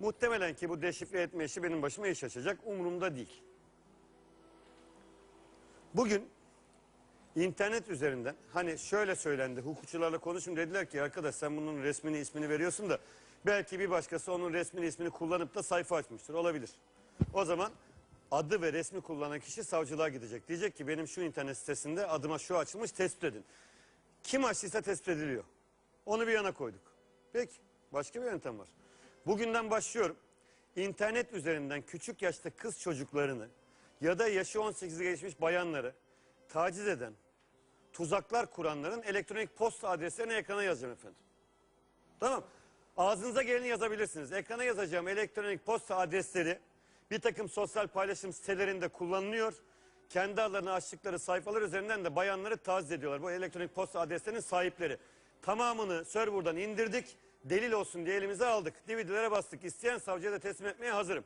Muhtemelen ki bu deşifre etme işi benim başıma iş açacak. Umurumda değil. Bugün internet üzerinden hani şöyle söylendi hukukçularla konuşun dediler ki arkadaş sen bunun resmini ismini veriyorsun da belki bir başkası onun resmini ismini kullanıp da sayfa açmıştır olabilir. O zaman adı ve resmi kullanan kişi savcılığa gidecek. Diyecek ki benim şu internet sitesinde adıma şu açılmış tespit edin. Kim açtıysa tespit ediliyor. Onu bir yana koyduk. Peki başka bir yöntem var. Bugünden başlıyorum. İnternet üzerinden küçük yaşta kız çocuklarını ya da yaşı 18'e geçmiş bayanları taciz eden, tuzaklar kuranların elektronik posta adreslerini ekrana yazacağım efendim. Tamam. Ağzınıza geleni yazabilirsiniz. Ekrana yazacağım elektronik posta adresleri bir takım sosyal paylaşım sitelerinde kullanılıyor. Kendi adlarını açtıkları sayfalar üzerinden de bayanları taciz ediyorlar. Bu elektronik posta adreslerinin sahipleri. Tamamını serverdan indirdik. Delil olsun diye elimize aldık. DVD'lere bastık. İsteyen savcıya da teslim etmeye hazırım.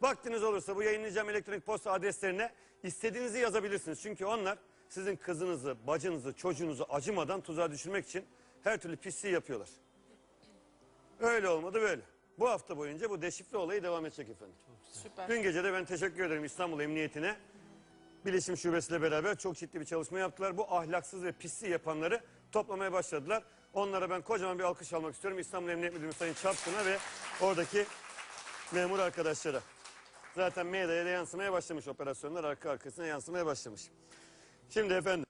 Vaktiniz olursa bu yayınlayacağım elektronik posta adreslerine istediğinizi yazabilirsiniz. Çünkü onlar sizin kızınızı, bacınızı, çocuğunuzu acımadan tuzağa düşürmek için her türlü pisliği yapıyorlar. Öyle olmadı böyle. Bu hafta boyunca bu deşifre olayı devam edecek efendim. Süper. Dün gece de ben teşekkür ederim İstanbul Emniyetine. Bilişim Şubesi'yle beraber çok ciddi bir çalışma yaptılar. Bu ahlaksız ve pisliği yapanları toplamaya başladılar. Onlara ben kocaman bir alkış almak istiyorum. İstanbul Emniyet Müdürü Sayın Çapkın'a ve oradaki memur arkadaşlara. Zaten medyaya da yansımaya başlamış operasyonlar arka arkasına yansımaya başlamış. Şimdi efendim